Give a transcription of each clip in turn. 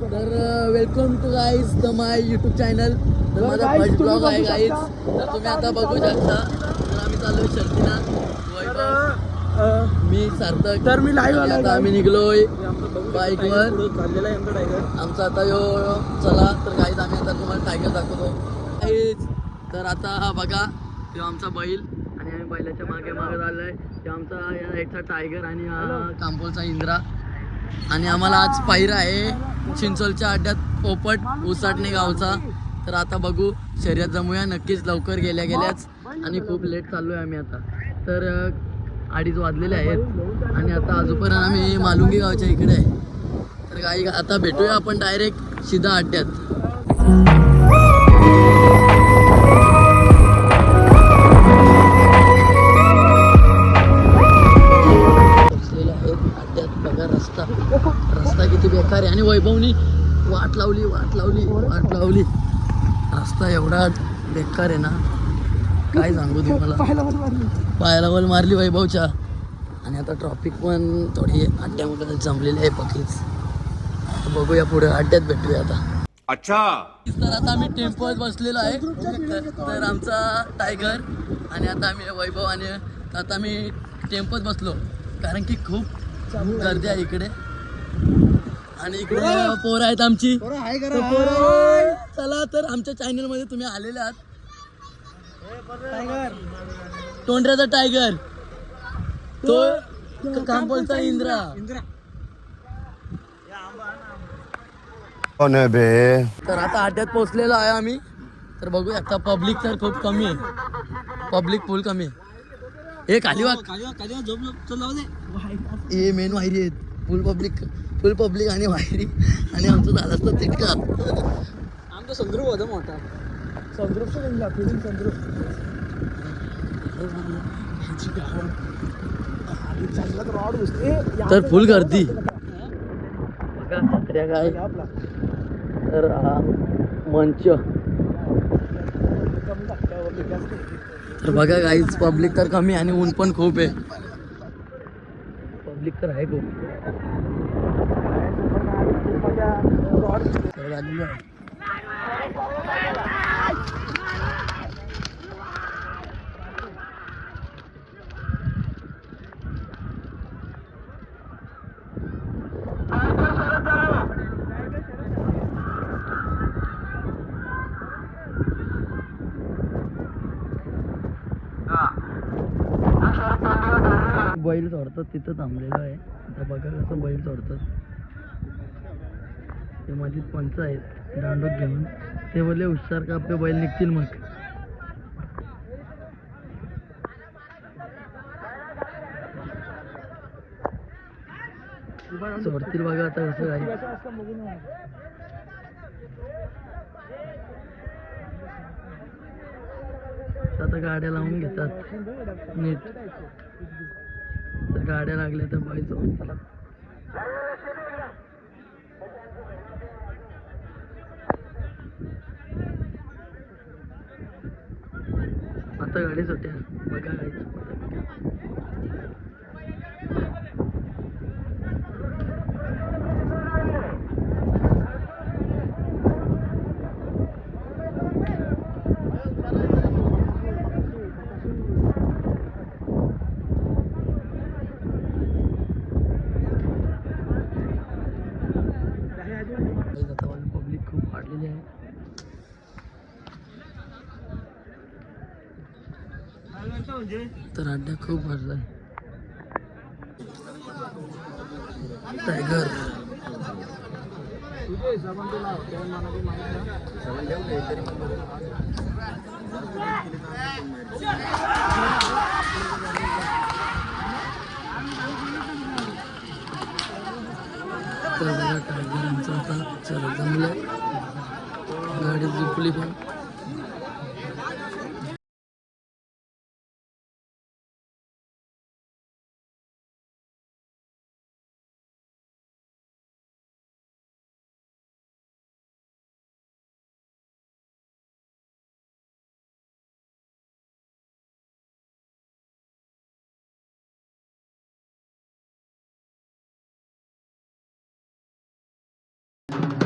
तर welcome to guys the my YouTube channel तर माझा फर्स्ट ब्लॉग आहे गाईज तर तुम्ही आता बघू शकता. तर आम्ही शर्तीना वैभव मी सार्थक. तर मी आणि आलोय, आता आम्ही निघलोय बाईकवर आहे आमचा आता यो चला. तर गाईज आम्ही आता तुम्हाला टायगर दाखवतो. गाईज तर आता हा बघा तो आमचा बैल. आणि आम्ही बैलाच्या मागे मागे झालोय तो आमचा या साईडचा टायगर आणि कांपोलचा इंद्रा. आणि आम्हाला आज पायरा आहे. चिंचोलच्या अड्ड्यात पोपट उसाटणे गावचा. तर आता बघू शर्यत जमूया. नक्कीच लवकर गेल्या गेल्याच. आणि खूप लेट चाललो आहे आम्ही आता. तर अडीच वाजलेले आहेत. आणि आता अजूनपर्यंत आम्ही मालुंगी गावच्या इकडे आहे. तर काही आता भेटूया आपण डायरेक्ट सिधा अड्ड्यात. लावली रस्ता एवढा बेकार आहे ना. काय सांगू तुम्हाला पायाला बल मारली. वैभवच्या. आणि आता ट्रॉफिक पण थोडी अड्ड्यामध्ये जमलेली आहे पकीच आता बघूया पुढे अड्ड्यात भेटूया आता. अच्छा. तर आता आम्ही टेम्पोत बसलेलो आहे. तर- तर आमचा टायगर आणि आता आम्ही वैभव आणि आता आम्ही टेम्पोत बसलो. कारण की खूप गर्दी आहे इकडे. आणि इकडे पोरं आहेत आमची. पोरं, चला तर आमच्या चॅनलमध्ये तुम्ही आलेले आहात. तोंडऱ्याचा टायगर. तो कांपोलचा इंद्रा. कौन है बे? तर आता अड्ड्यात पोहोचलेलो आहे आम्ही. तर बघू आता पब्लिक तर खूप कमी आहे. पब्लिक फुल कमी आहे. हे खाली वाग हे मेन वायरी आहेत. फुल पब्लिक फुल पब्लिक आणि वायरी आणि आमचं झालं असतं तिटका आमचा संद्रूप होता मोठा. म्हणजे संद्रूप. रॉड घुसते तर फुल गर्दी. काय तर मंच. तर बघा काहीच पब्लिक तर कमी आणि ऊन पण खूप आहे. पब्लिक तर आहे खूप तर आलेलो आहे. बैल सोडतात तिथं थांबलेलं आहे. आता बघा कसं बैल सोडतात ते माझी पंच आहेत दांडोत घेऊन. ते बोलले हुशार का आपले बैल निघतील मग? सोडतील बघा आता कसं काही आता गाड्या लावून घेतात. नीट तर गाड्या लागल्या तर बैल सोडतात आता गाडी सुट्या. बघा गाडी आता पब्लिक खूप वाढलेली आहे तर अड्डा खूप भरलाय टायगर तर बघा आता चला जमलं. गाडी झुपली पण. you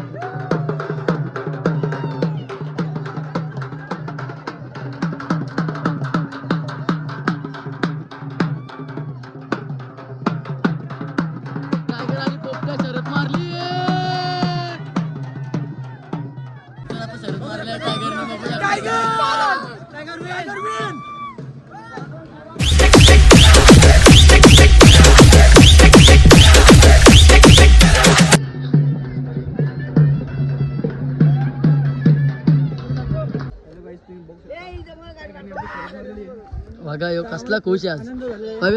बघा यो कसला खुश आहे आज.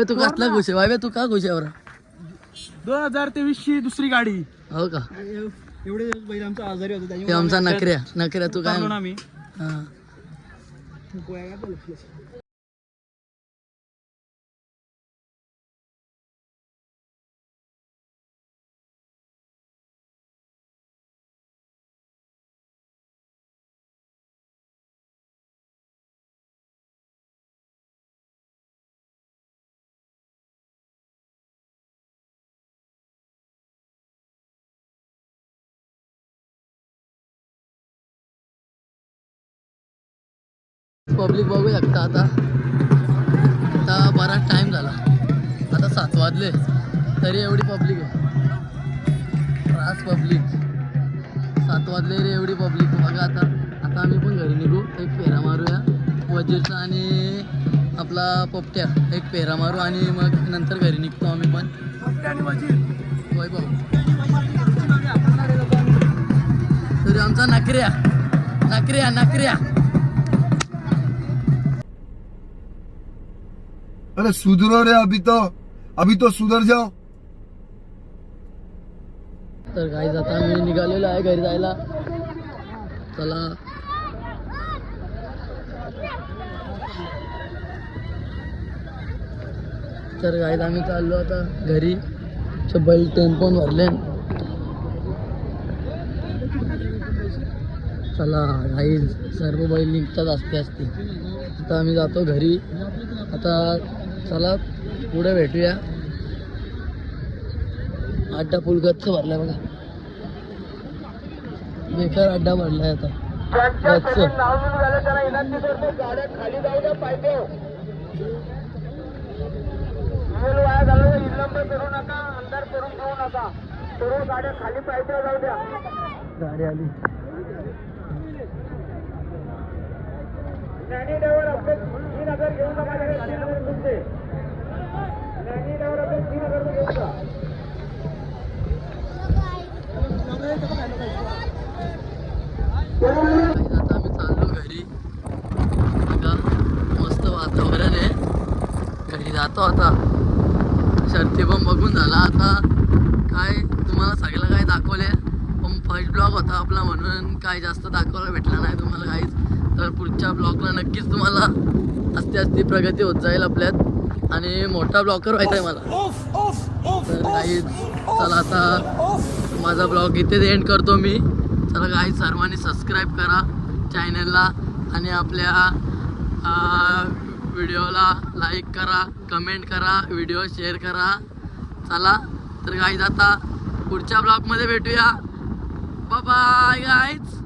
तू कसला खुश आहे? वाव्या तू का खुश आहे बरं? दोन हजार तेवीस ची दुसरी गाडी. हो का? एवढे बैल आमचा आजारी होता हे त्याच्यामुळे आमचा नकऱ्या नकऱ्या तू काय आम्ही. हा. पब्लिक बघू शकता आता. आता बराच टाइम झाला. आता सात वाजले. तरी एवढी पब्लिक आहे. रास पब्लिक सात वाजले रे एवढी पब्लिक बघा आता. आता आम्ही पण घरी निघू. एक फेरा मारूया. वजीरचा आणि आपला पोपट्या. एक फेरा मारू आणि मग नंतर घरी निघतो आम्ही पण. वैभव तरी आमचा नकऱ्या नकऱ्या नकऱ्या अरे सुधरो रे अभी तो अभी तो सुधर जाओ तर काही आता मी निघालेलो आहे घरी जायला. चला. तर गाईत आम्ही चाललो आता घरी. बैल टेम्पोन भरले. चला गाई सर्व बैल निघतात असते असते आता आम्ही जातो घरी. आता चला पुढे भेटूया. अड्डा फुल गच्च भरलाय बघा. बेकार अड्डा भरलाय आता. गच्च. गाडी आली. आता आम्ही चाललो घरी. बघा मस्त वातावरण आहे घरी जातो आता. शर्ती पण बघून झाला. आता काय तुम्हाला सगळं काय दाखवले पण फर्स्ट ब्लॉग होता आपला म्हणून काय जास्त दाखवायला भेटला नाही तुम्हाला काहीच तर पुढच्या ब्लॉकला नक्कीच तुम्हाला असते असते प्रगती होत जाईल आपल्यात. आणि मोठा ब्लॉकर व्हायचा आहे मला. तर काही चला आता माझा ब्लॉग इथेच एंड करतो मी. चला काही सर्वांनी सबस्क्राईब करा चॅनलला आणि आपल्या व्हिडिओला लाईक करा कमेंट करा व्हिडिओ शेअर करा. चला तर काही आता पुढच्या ब्लॉगमध्ये भेटूया. Bye guys